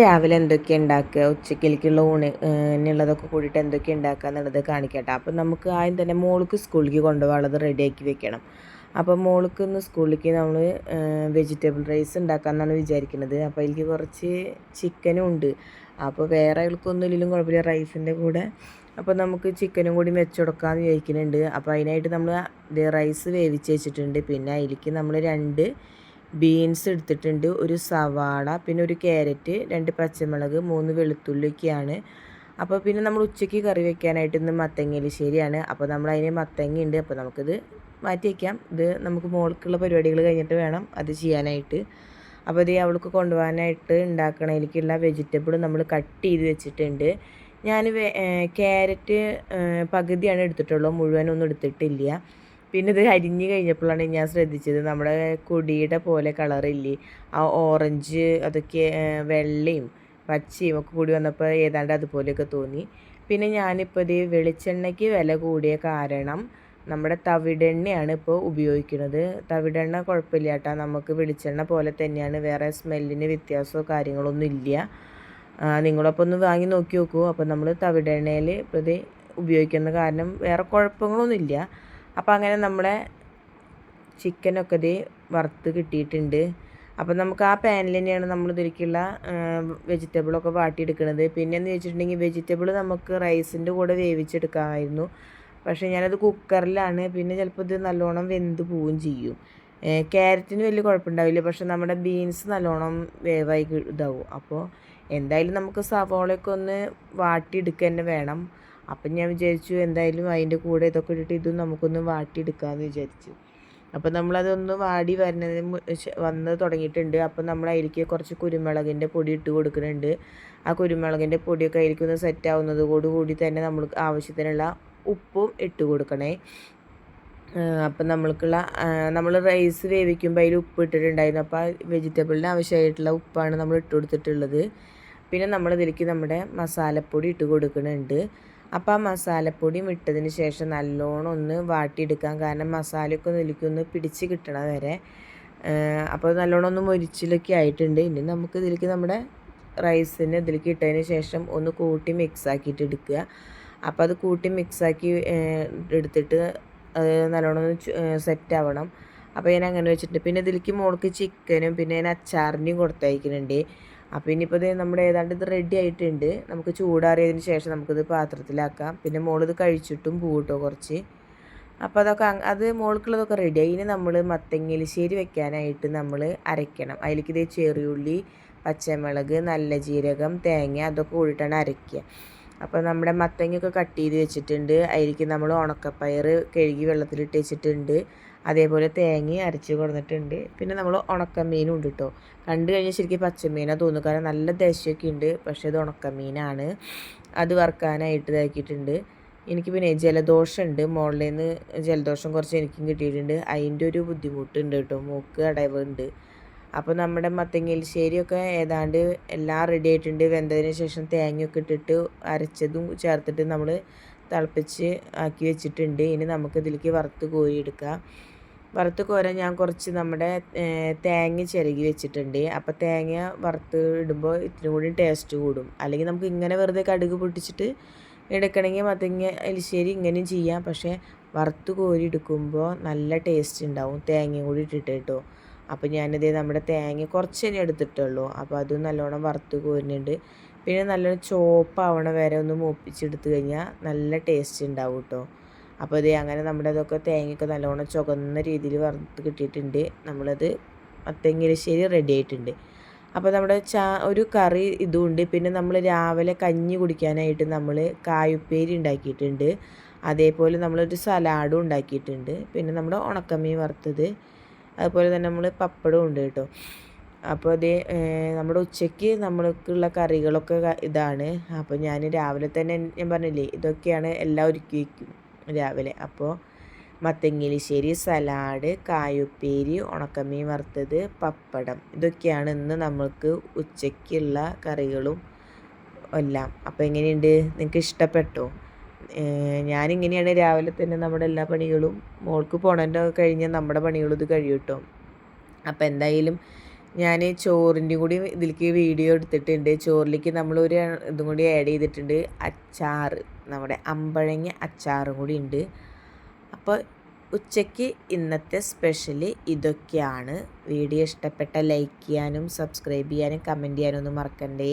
രാവിലെ എന്തൊക്കെ ഉണ്ടാക്കുക ഉച്ചക്കിലേക്കുള്ള ഊണ് എന്നുള്ളതൊക്കെ കൂടിയിട്ട് എന്തൊക്കെ ഉണ്ടാക്കുക എന്നുള്ളത് കാണിക്കട്ടെ. അപ്പം നമുക്ക് ആദ്യം തന്നെ മോൾക്ക് സ്കൂളിലേക്ക് കൊണ്ടുപോകാനുള്ളത് റെഡിയാക്കി വെക്കണം. അപ്പോൾ മോൾക്ക് ഇന്ന് സ്കൂളിലേക്ക് നമ്മൾ വെജിറ്റബിൾ റൈസ് ഉണ്ടാക്കാമെന്നാണ് വിചാരിക്കുന്നത് അപ്പോൾ അതിലേക്ക് കുറച്ച് ചിക്കനും ഉണ്ട്. അപ്പോൾ വേറെ ആൾക്കൊന്നും ഇല്ലെങ്കിലും കുഴപ്പമില്ല റൈസിന്റെ കൂടെ. അപ്പോൾ നമുക്ക് ചിക്കനും കൂടി വെച്ച് കൊടുക്കാമെന്ന് വിചാരിക്കുന്നുണ്ട് അപ്പോൾ അതിനായിട്ട് നമ്മൾ റൈസ് വേവിച്ച് വെച്ചിട്ടുണ്ട്. പിന്നെ അതിലേക്ക് നമ്മൾ രണ്ട് ബീൻസ് എടുത്തിട്ടുണ്ട് ഒരു സവാള പിന്നെ ഒരു ക്യാരറ്റ് രണ്ട് പച്ചമുളക് മൂന്ന് വെളുത്തുള്ളിയൊക്കെയാണ്. അപ്പോൾ പിന്നെ നമ്മൾ ഉച്ചയ്ക്ക് കറി വെക്കാനായിട്ട് ഇന്ന് മത്തങ്ങലിശ്ശേരിയാണ് അപ്പോൾ നമ്മൾ അതിന് മത്തങ്ങ ഉണ്ട്. അപ്പോൾ നമുക്കിത് മാറ്റി വയ്ക്കാം ഇത് നമുക്ക് മോൾക്കുള്ള പരിപാടികൾ കഴിഞ്ഞിട്ട് വേണം അത് ചെയ്യാനായിട്ട്. അപ്പോൾ ഇത് അവൾക്ക് കൊണ്ടുപോകാനായിട്ട് ഉണ്ടാക്കണതിലേക്കുള്ള വെജിറ്റബിൾ നമ്മൾ കട്ട് ചെയ്ത് വെച്ചിട്ടുണ്ട്. ഞാൻ ക്യാരറ്റ് പകുതിയാണ് എടുത്തിട്ടുള്ളൂ. മുഴുവനൊന്നും എടുത്തിട്ടില്ല. പിന്നെ ഇത് അരിഞ്ഞ് കഴിഞ്ഞപ്പോഴാണ് ഞാൻ ശ്രദ്ധിച്ചത് നമ്മുടെ കൊടിയുടെ പോലെ കളറില്ലേ? ആ ഓറഞ്ച് അതൊക്കെ വെള്ളയും പച്ചയും ഒക്കെ കൂടി വന്നപ്പോൾ ഏതാണ്ട് അതുപോലെയൊക്കെ തോന്നി. പിന്നെ ഞാനിപ്പോൾ ഇത് വെളിച്ചെണ്ണയ്ക്ക് വില കൂടിയ കാരണം നമ്മുടെ തവിടെണ്ണയാണ് ഇപ്പോൾ ഉപയോഗിക്കുന്നത്. തവിടെണ്ണ കുഴപ്പമില്ല കേട്ടോ. നമുക്ക് വെളിച്ചെണ്ണ പോലെ തന്നെയാണ്. വേറെ സ്മെല്ലിന് വ്യത്യാസമോ കാര്യങ്ങളൊന്നും ഇല്ല. നിങ്ങളപ്പോൾ ഒന്ന് വാങ്ങി നോക്കി നോക്കൂ. അപ്പോൾ നമ്മൾ തവിടെണ്ണയിൽ ഇപ്പോൾ ഇത് ഉപയോഗിക്കുന്ന കാരണം വേറെ കുഴപ്പങ്ങളൊന്നുമില്ല അപ്പോൾ അങ്ങനെ നമ്മളെ ചിക്കനൊക്കെ ഇത് വറുത്ത് കിട്ടിയിട്ടുണ്ട്. അപ്പോൾ നമുക്ക് ആ പാനിൽ തന്നെയാണ് നമ്മൾ ഇതിലേക്കുള്ള വെജിറ്റബിളൊക്കെ വാട്ടിയെടുക്കുന്നത് പിന്നെ എന്ന് വെച്ചിട്ടുണ്ടെങ്കിൽ വെജിറ്റബിൾ നമുക്ക് റൈസിന്റെ കൂടെ വേവിച്ചെടുക്കാമായിരുന്നു. പക്ഷേ ഞാനത് കുക്കറിലാണ് പിന്നെ ചിലപ്പോൾ ഇത് നല്ലോണം വെന്ത് പോവുകയും ചെയ്യും. ക്യാരറ്റിന് വലിയ കുഴപ്പമുണ്ടാവില്ല. പക്ഷെ നമ്മുടെ ബീൻസ് നല്ലോണം വേവായി ഇതാവും. അപ്പോൾ എന്തായാലും നമുക്ക് സവോളയൊക്കെ ഒന്ന് വാട്ടിയെടുക്കുക തന്നെ വേണം. അപ്പം ഞാൻ വിചാരിച്ചു എന്തായാലും അതിന്റെ കൂടെ ഇതൊക്കെ ഇട്ടിട്ട് ഇതും നമുക്കൊന്ന് വാട്ടിയെടുക്കാമെന്ന് വിചാരിച്ചു. അപ്പം നമ്മളതൊന്ന് വാടി വരുന്നതിന് വന്ന് തുടങ്ങിയിട്ടുണ്ട്. അപ്പം നമ്മൾ അതിലേക്ക് കുറച്ച് കുരുമുളകിന്റെ പൊടി ഇട്ട് കൊടുക്കുന്നുണ്ട്. ആ കുരുമുളകിന്റെ പൊടിയൊക്കെ അതിലേക്ക് ഒന്ന് സെറ്റ് ആവുന്നതോടു കൂടി തന്നെ നമ്മൾ ആവശ്യത്തിനുള്ള ഉപ്പും ഇട്ട് കൊടുക്കണേ. അപ്പം നമ്മൾക്കുള്ള നമ്മൾ റൈസ് വേവിക്കുമ്പോൾ അതിൽ ഉപ്പ് ഇട്ടിട്ടുണ്ടായിരുന്നു. അപ്പോൾ വെജിറ്റബിളിന് ആവശ്യമായിട്ടുള്ള ഉപ്പാണ് നമ്മൾ ഇട്ട് കൊടുത്തിട്ടുള്ളത്. പിന്നെ നമ്മൾ ഇതിലേക്ക് നമ്മുടെ മസാലപ്പൊടി ഇട്ട് കൊടുക്കുന്നുണ്ട്. അപ്പോൾ ആ മസാലപ്പൊടിയും ഇട്ടതിന് ശേഷം നല്ലോണം ഒന്ന് വാട്ടിയെടുക്കാം കാരണം മസാലയൊക്കെ നിലയ്ക്കൊന്ന് പിടിച്ച് കിട്ടണ വരെ. അപ്പോൾ നല്ലോണം ഒന്ന് മൊരിച്ചിലൊക്കെ ആയിട്ടുണ്ട്. ഇനി നമുക്ക് ഇതിലേക്ക് നമ്മുടെ റൈസിന് ഇതിലേക്ക് ഇട്ടതിന് ശേഷം ഒന്ന് കൂട്ടി മിക്സ് ആക്കിയിട്ട് എടുക്കുക. അപ്പോൾ അത് കൂട്ടി മിക്സ് ആക്കി എടുത്തിട്ട് നല്ലോണം ഒന്ന് സെറ്റ് ആവണം. അപ്പോൾ ഞാൻ അങ്ങനെ വെച്ചിട്ടുണ്ട്. പിന്നെ ഇതിലേക്ക് മോൾക്ക് ചിക്കനും പിന്നെ ഞാൻ അച്ചാറിന്റെയും കൊടുത്തയക്കുന്നുണ്ട്. അപ്പോൾ ഇനിയിപ്പോൾ ഇത് നമ്മുടെ ഏതാണ്ട് ഇത് റെഡി ആയിട്ടുണ്ട്. നമുക്ക് ചൂടാറിയതിന് ശേഷം നമുക്കിത് പാത്രത്തിലാക്കാം. പിന്നെ മോളിത് കഴിച്ചിട്ടും പൂട്ടോ കുറച്ച്. അപ്പോൾ അതൊക്കെ അത് മോൾക്കുള്ളതൊക്കെ റെഡിയായി ഇനി നമ്മൾ മത്തങ്ങലിശ്ശേരി വെക്കാനായിട്ട് നമ്മൾ അരയ്ക്കണം. അതിലേക്ക് ഇത് ചെറിയുള്ളി പച്ചമുളക് നല്ല ജീരകം തേങ്ങ അതൊക്കെ കൂടിയിട്ടാണ് അരയ്ക്കുക അപ്പോൾ നമ്മുടെ മത്തങ്ങയൊക്കെ കട്ട് ചെയ്ത് വെച്ചിട്ടുണ്ട്. അതിലേക്ക് നമ്മൾ ഉണക്കപ്പയർ കഴുകി വെള്ളത്തിലിട്ട് വെച്ചിട്ടുണ്ട്. അതേപോലെ തേങ്ങ അരച്ച് കൊടുത്തിട്ടുണ്ട്. പിന്നെ നമ്മൾ ഉണക്കമീനും ഉണ്ട് കേട്ടോ കണ്ടു കഴിഞ്ഞാൽ ശരിക്കും പച്ചമീനാണ് തോന്നുന്നു. കാരണം നല്ല ദേശമൊക്കെ ഉണ്ട്. പക്ഷേ ഇത് ഉണക്കമീനാണ്. അത് വറുക്കാനായിട്ട് ഇതാക്കിയിട്ടുണ്ട്. എനിക്ക് പിന്നെ ജലദോഷമുണ്ട് മുകളിൽ നിന്ന് ജലദോഷം കുറച്ച് എനിക്കും കിട്ടിയിട്ടുണ്ട്. അതിന്റെ ഒരു ബുദ്ധിമുട്ടുണ്ട് കേട്ടോ മൂക്ക് അടവുണ്ട്. അപ്പോൾ നമ്മുടെ മത്തങ്ങലിശ്ശേരിയൊക്കെ ഏതാണ്ട് എല്ലാം റെഡി ആയിട്ടുണ്ട്. വെന്തതിന് ശേഷം തേങ്ങയൊക്കെ ഇട്ടിട്ട് അരച്ചതും ചേർത്തിട്ട് നമ്മൾ തിളപ്പിച്ച് ആക്കി വെച്ചിട്ടുണ്ട്. ഇനി നമുക്ക് ഇതിലേക്ക് വറുത്ത് കോരിയെടുക്കാം വറുത്ത് കോരാൻ ഞാൻ കുറച്ച് നമ്മുടെ തേങ്ങ ചിരകി വെച്ചിട്ടുണ്ട്. അപ്പോൾ തേങ്ങ വറുത്ത് ഇടുമ്പോൾ ഇത്തിരി കൂടി ടേസ്റ്റ് കൂടും. അല്ലെങ്കിൽ നമുക്ക് ഇങ്ങനെ വെറുതെ കടുക് പൊട്ടിച്ചിട്ട് എടുക്കണമെങ്കിൽ മത്തങ്ങ എലിശ്ശേരി ഇങ്ങനെയും ചെയ്യാം. പക്ഷേ വറുത്ത് കോരി എടുക്കുമ്പോൾ നല്ല ടേസ്റ്റ് ഉണ്ടാവും തേങ്ങയും കൂടി ഇട്ടിട്ട് കേട്ടോ. അപ്പോൾ ഞാനിതേ നമ്മുടെ തേങ്ങ കുറച്ച് തന്നെ എടുത്തിട്ടുള്ളൂ. അപ്പോൾ അതും നല്ലോണം വറുത്ത് കോരുന്നുണ്ട്. പിന്നെ നല്ലോണം ചോപ്പാവണ വരെ ഒന്ന് മൂപ്പിച്ചെടുത്ത് കഴിഞ്ഞാൽ നല്ല ടേസ്റ്റ് ഉണ്ടാവും കേട്ടോ അപ്പോൾ ഇത് അങ്ങനെ നമ്മുടെ അതൊക്കെ തേങ്ങയൊക്കെ നല്ലോണം ചുവന്ന രീതിയിൽ വറുത്ത് കിട്ടിയിട്ടുണ്ട്. നമ്മളത് മത്തങ്ങരിശ്ശേരി റെഡി ആയിട്ടുണ്ട്. അപ്പോൾ നമ്മുടെ ചാ ഒരു കറി ഇതുണ്ട് പിന്നെ നമ്മൾ രാവിലെ കഞ്ഞി കുടിക്കാനായിട്ട് നമ്മൾ കായുപ്പേരി ഉണ്ടാക്കിയിട്ടുണ്ട് അതേപോലെ നമ്മളൊരു സലാഡും ഉണ്ടാക്കിയിട്ടുണ്ട്. പിന്നെ നമ്മുടെ ഉണക്കമീൻ വറുത്തത്. അതുപോലെ തന്നെ നമ്മൾ പപ്പടവും ഉണ്ട് കേട്ടോ. അപ്പോൾ അത് നമ്മുടെ ഉച്ചയ്ക്ക് നമ്മൾക്കുള്ള കറികളൊക്കെ ഇതാണ്. അപ്പോൾ ഞാൻ രാവിലെ തന്നെ ഞാൻ പറഞ്ഞില്ലേ ഇതൊക്കെയാണ് എല്ലാം ഒരുക്കി വയ്ക്കും രാവിലെ. അപ്പോൾ മത്തങ്ങലിശ്ശേരി സലാഡ് കായുപ്പേരി ഉണക്കമീൻ വറുത്തത് പപ്പടം. ഇതൊക്കെയാണ് ഇന്ന് നമ്മൾക്ക് ഉച്ചയ്ക്കുള്ള കറികളും എല്ലാം. അപ്പോൾ എങ്ങനെയുണ്ട്? നിങ്ങൾക്ക് ഇഷ്ടപ്പെട്ടോ? ഞാനിങ്ങനെയാണ് രാവിലെ തന്നെ നമ്മുടെ എല്ലാ പണികളും മോൾക്ക് പോണേന്റെ കഴിഞ്ഞാൽ നമ്മുടെ പണികളും ഇത് കഴിയും കേട്ടോ. അപ്പോൾ എന്തായാലും ഞാൻ ചോറിന്റെ കൂടി ഇതിലേക്ക് വീഡിയോ എടുത്തിട്ടുണ്ട്. ചോറിലേക്ക് നമ്മളൊരു ഇതും കൂടി ആഡ് ചെയ്തിട്ടുണ്ട്. അച്ചാർ നമ്മുടെ അമ്പഴങ്ങ അച്ചാറും കൂടി ഉണ്ട്. അപ്പോൾ ഉച്ചയ്ക്ക് ഇന്നത്തെ സ്പെഷ്യൽ ഇതൊക്കെയാണ്. വീഡിയോ ഇഷ്ടപ്പെട്ട ലൈക്ക് ചെയ്യാനും സബ്സ്ക്രൈബ് ചെയ്യാനും കമന്റ് ചെയ്യാനും ഒന്നും മറക്കണ്ടേ.